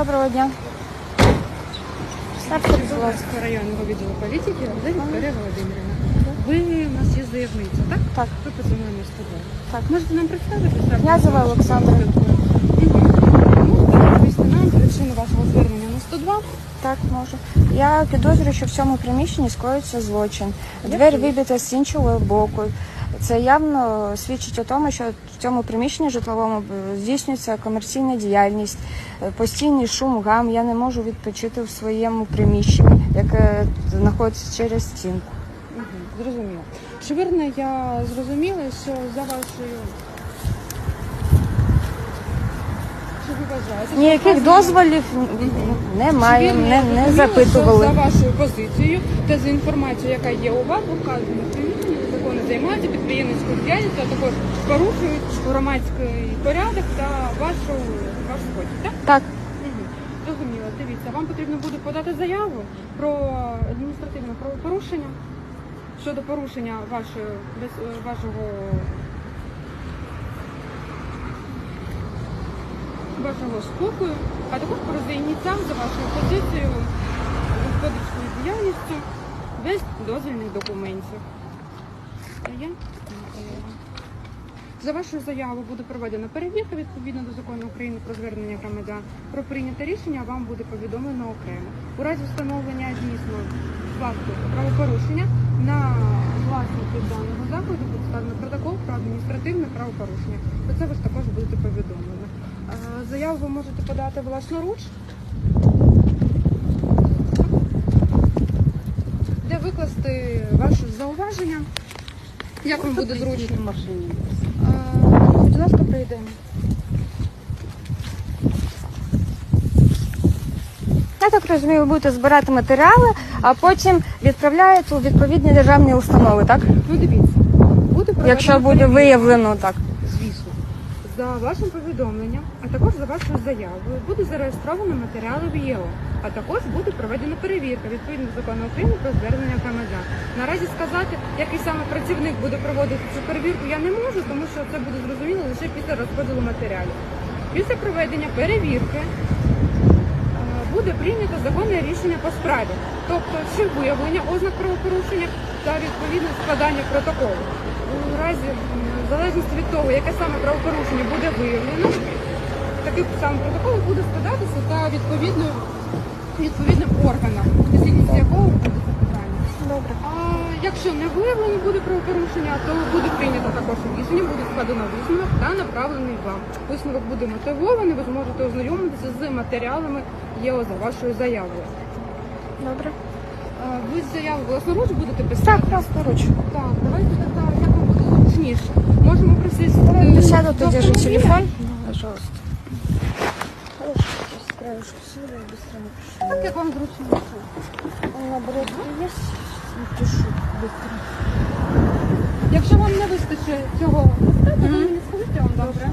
Доброго дня. Володимирського районного відділу політики Олег Вікторія Володимирівна. Ви у нас є заявниця, так? Так. Ви позвонили з тобою. Так. Можете нам представитися? Я звала Олександра. Можете розповісти нам причину вашого звернення на 102? Так, можу. Я підозрюю, що в цьому приміщенні скоїться злочин. Двері вибита з іншого боку. Це явно свідчить о тому, що в цьому приміщенні житловому здійснюється комерційна діяльність, постійний шум, гам. Я не можу відпочити в своєму приміщенні, яке знаходиться через стінку. Угу, зрозуміло. Чи вірно я зрозуміла, що за вашою... Чи ви вважаєте, що Ніяких вказано- дозволів немає, Чи вірно не, я не зрозуміла, що запитували. За вашою позицією та за інформацією, яка є у вас, вказано закони займаються підприємницькою діяльністю, а також порушують громадський порядок та вашу ваш спосіб. Так? Так. Зрозуміло. Дивіться, вам потрібно буде подати заяву про адміністративне правопорушення щодо порушення вашої без- е, вашого вашого спокою, а також про зайняття за вашою позицією господарською діяльністю без дозвільних документів. Є? За вашою заявою буде проведена перевірка відповідно до закону України про звернення громадян. Про прийняте рішення вам буде повідомлено окремо. У разі встановлення дійсно факту правопорушення на власників даного заходу буде складено протокол про адміністративне правопорушення. Про це ви ж також будете повідомлені. Е, Заяву ви можете подати власноруч. Де викласти ваше зауваження. Як вам буде зручно? машині? Будь ласка, прийдемо. я так розумію, ви будете збирати матеріали, а потім відправляєте у відповідні державні установи, так? Ну дивіться, буде проведена Якщо буде перевірка, виявлено так. За вашим повідомленням, а також за вашою заявою буде зареєстровано матеріали в ЄО, а також буде проведена перевірка відповідно до закону України про звернення громадян. Наразі сказати, який саме працівник буде проводити цю перевірку, я не можу, тому що це буде зрозуміло лише після розподілу матеріалів. Після проведення перевірки е, буде прийнято законне рішення по справі, тобто чи виявлення ознак правопорушення та відповідне складання протоколу. У разі в залежності від того, яке саме правопорушення буде виявлено, такий саме протокол буде складатися та відповідно відповідним органам, дослідність якого буде це питання. Добре. А якщо не виявлено буде правопорушення, то буде прийнято також рішення, буде складено висновок та направлений вам. Висновок буде мотивований, ви зможете ознайомитися з матеріалами ЄО за вашою заявою. Добре. А, Ви заяву власноруч будете писати? Так, власноруч. Так, давайте так, як вам буде. Можемо присісти. Давайте сяду, тоді держи телефон. Пожалуйста. Хорошо, сейчас краешку сяду и быстро напишу. Так, як вам зручніше. Наоборот, есть? Напишу быстро. Якщо вам не вистачить цього то мені скажіть, я вам. Добре.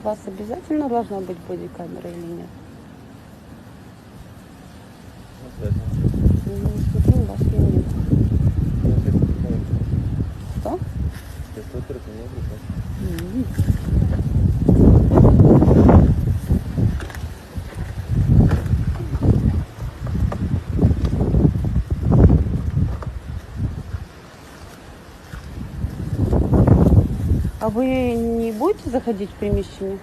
Вас обязательно должна быть бодикамера или нет? Ну, у вас ее нет. Что? М. А вы будете заходить в приміщення?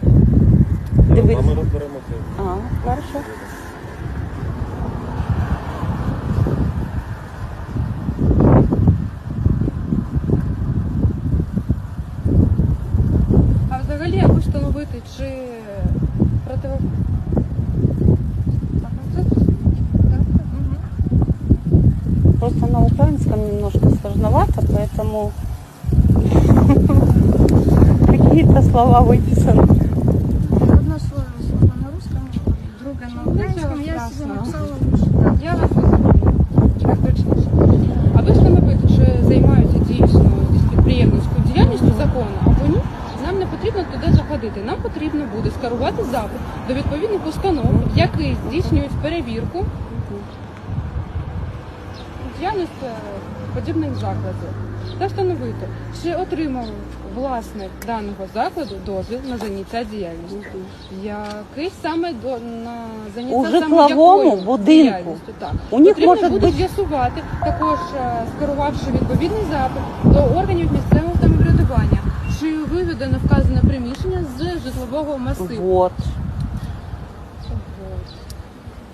Дивитися? Ми розберемося. А, хорошо. А взагалі, аби встановити, чи против... Так, ну це... Так, мгм. Просто на украинском немножко сложновато, поэтому Какие-то слова выписаны. Одно слово, слово на русском, другое на украинском. Я себе написала лучше. Я вас точніше. А ви встановити, чи займаються дійсно підприємницькою діяльністю закону або ні? Нам не потрібно туди заходити. Нам потрібно буде скерувати запит до відповідних установ, які здійснюють перевірку діяльності подібних закладів. Та встановити, чи отримав власник даного закладу дозвіл на заняття діяльністю. Який саме до на заняття У саме житловому якою будинку. діяльністю? Так. У них Потрібно може буде бути- з'ясувати, також е, скерувавши відповідний запит до органів місцевого самоврядування, чи виведено вказане приміщення з житлового масиву. Вот.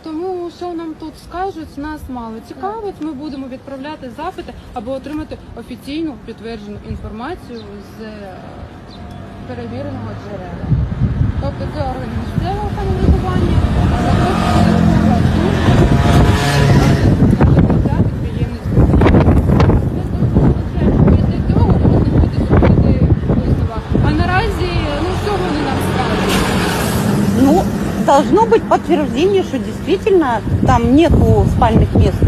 Тому що нам тут скажуть, нас мало цікавить. Ми будемо відправляти запити або отримати офіційну підтверджену інформацію з е, перевіреного джерела. Тобто це органи місцевого самоврядування, быть подтверждение, что действительно там нету спальных мест,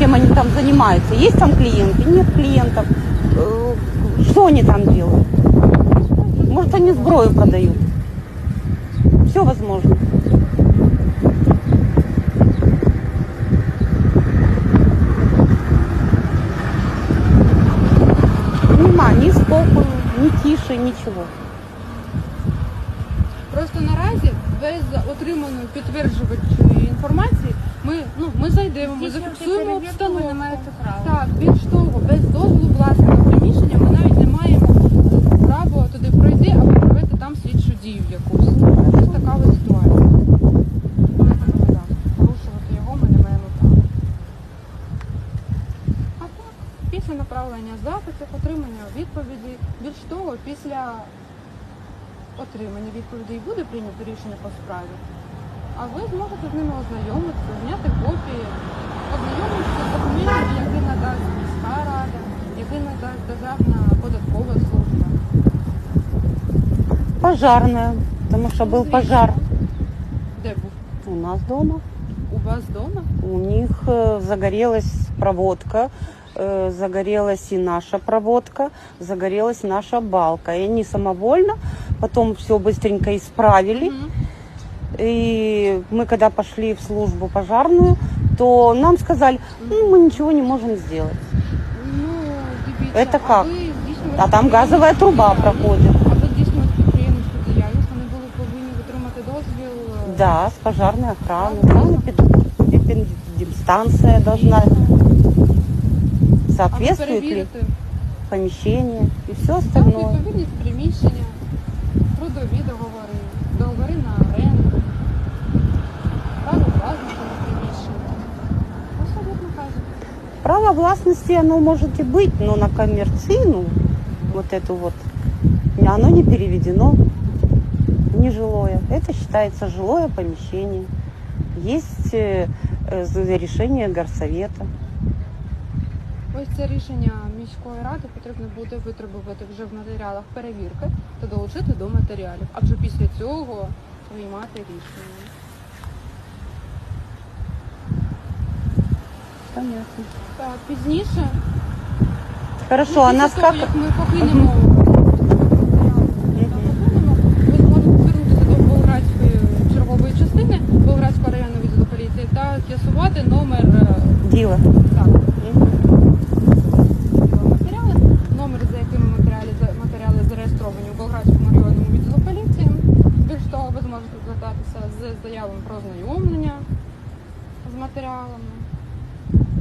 чем они там занимаются. Есть там клиенты, нет клиентов. Э, Что они там делают? Может, они сброю продают. Все возможно. Нема ни спокою, ни тише, ничего. Просто наразі без отриманої підтверджувачої інформації ми ну ми зайдемо, ми зафіксуємо обстановку. не маєте права. Так, більш того, без дозволу власного приміщення ми навіть не маємо права туди пройти або провести там слідчу дію якусь. Ось така ось ситуація. Порушувати його ми не маємо права. А так, після направлення запитів, отримання відповіді, більш того, після отримання відповідей буде прийнято рішення по справі. А ви зможете з ними ознайомитися, зняти копії, ознайомитися з документами, які надасть міська рада, які надасть Державна податкова служба. Пожарная, потому что был пожар Де був? у нас дома. У вас вдома? У них э, загорелась проводка, э, загорелась и наша проводка, загорелась наша балка. И они самовольно потом все быстренько исправили. Мгм. И мы когда пошли в службу пожарную, то нам сказали, ну мы ничего не можем сделать. Ну, дивіться, Это а как? ви здійснювали А там газовая труба діяльність. проходит. А ви здійснювати підприємницьку діяльність, вони були повинні отримати дозвіл. е, Да, с пожарной охраны. Правильно? Эпид- эпидемстанция должна А ви соответствует ли перевірите помещение и все Так, остальное. відповідність приміщення, Право властности оно может и быть, но на коммерцину вот эту вот оно не переведено нежилое. Это считается жилое помещение. Есть э, э, за- решение горсовета. Ось це рішення міської ради потрібно буде витребувати вже в матеріалах перевірки та долучити до матеріалів, а вже після цього приймати рішення. Понятно. Так, пізніше, Хорошо, а нас того, как? як ми покинемо ви зможете звернутися до Болградської чергової частини Болградського районного відділу поліції та з'ясувати номер е, так, матеріали, номер, за якими матеріали, матеріали зареєстровані у Болградському районному відділу поліції. Більш того, ви зможете звертатися з заявами про ознайомлення з матеріалами.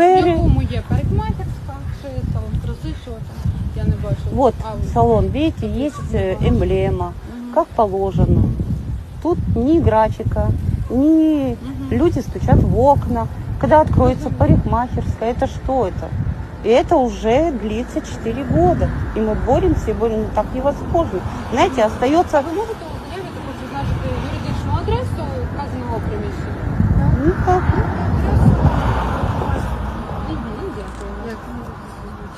двері. в якому є парикмахерська, чи салон краси, що там? Я не бачу. Вот А, ви- салон, видите, есть э, эмблема, Мгм. как положено. Тут ни графика, ни Мгм. люди стучат в окна. Когда откроется парикмахерская, это что это? И это уже длится 4 года. И мы боремся, и боремся, ну, так невозможно. Знаете, остается... А ви можете у заяві також зазначити юридичну адресу вказаного приміщення? Ну, так,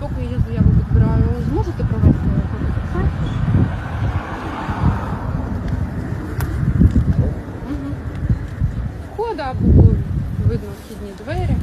Поки я заяву підбираю, зможете провести фотофіксацію? Мгм. Входа або було видно вхідні двері.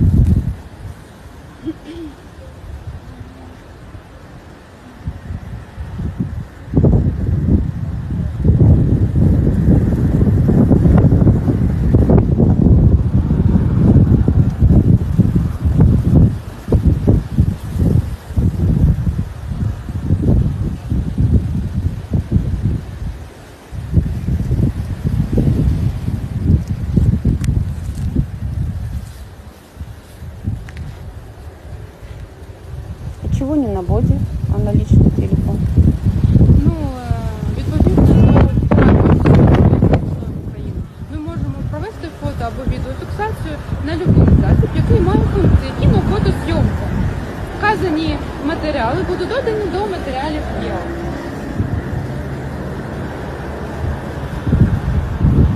А чего не на боди, а на личный телефон? Ну, е, відповідно до законодавства України, ми можемо провести фото або відеофіксацію на будь-який засіб, який має функції кінофотозйомка. Вказані матеріали будуть додані до матеріалів ЄО.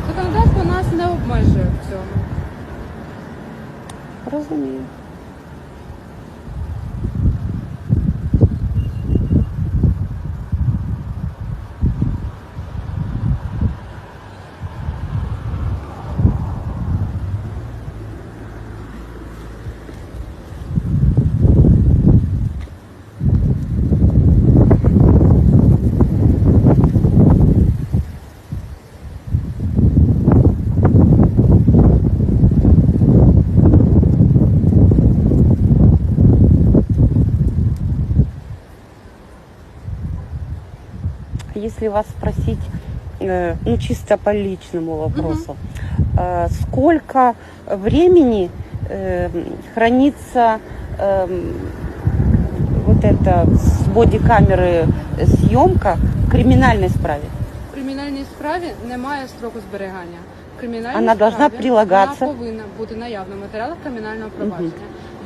Законодавство нас не обмежує в цьому. Розумію. Если вас спросить, э, ну чисто по личному вопросу, э, сколько времени э, хранится э, вот это с бодикамеры съемка в криминальной справе? В кримінальній справі немає строку зберігання. В кримінальній Вона должна справі прилагатися. Вона повинна бути наявна в матеріалах кримінального провадження.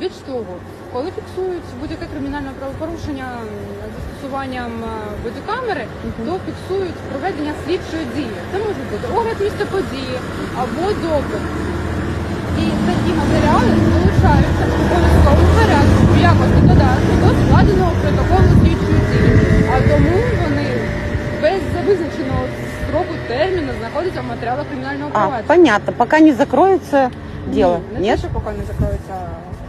Більш того, коли фіксують будь-яке кримінальне правопорушення застосуванням е, бодікамери, то фіксують проведення слідчої дії. Це може бути огляд місця події або допит. І такі матеріали залишаються в обов'язковому порядку в якості додатку до складеного протоколу слідчої дії. А тому вони без визначеного строку терміну знаходяться в матеріалах кримінального А, понятно. Пока не закроется дело. Ні, не Нет? те, що поки не закроється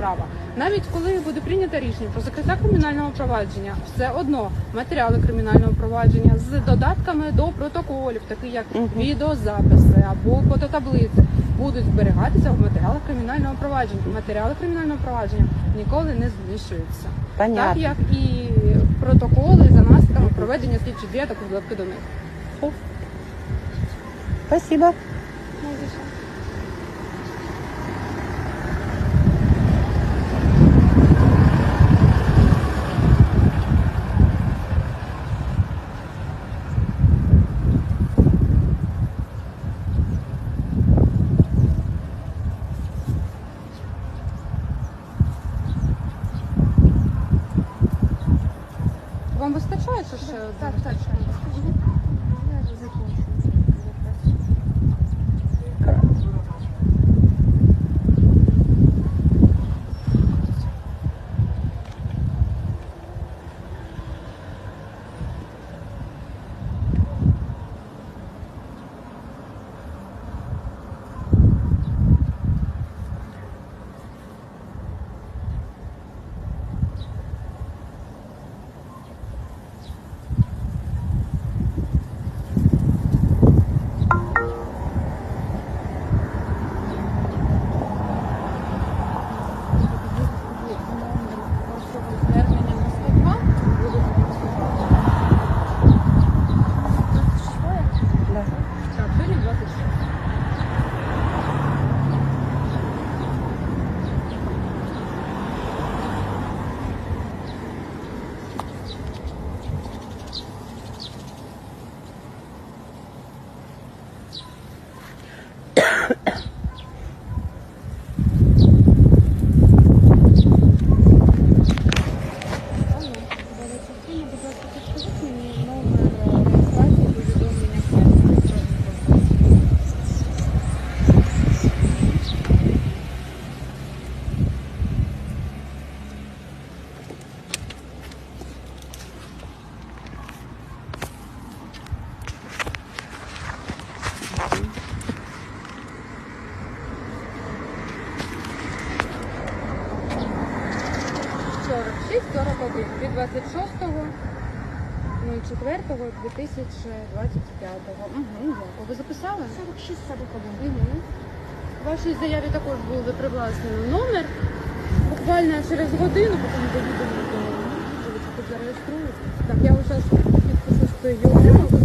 справа. Навіть коли буде прийнято рішення про закриття кримінального провадження, все одно матеріали кримінального провадження з додатками до протоколів, такі як відеозаписи або фототаблиці, будуть зберігатися в матеріалах кримінального провадження. Матеріали кримінального провадження ніколи не знищуються. Так як і протоколи за наслідками проведення слідчих дій, та додатки до них. Спасибо. Вам вистачає чи ще? Так, так. Від 26.04.2025. Угу, дякую. Ви записали? 46 41. Угу. У вашій заяві також був привласнений номер. Буквально через годину, потім доїдемо до тут зареєструють. Так, я вже зараз підпишу, що я отримав, ви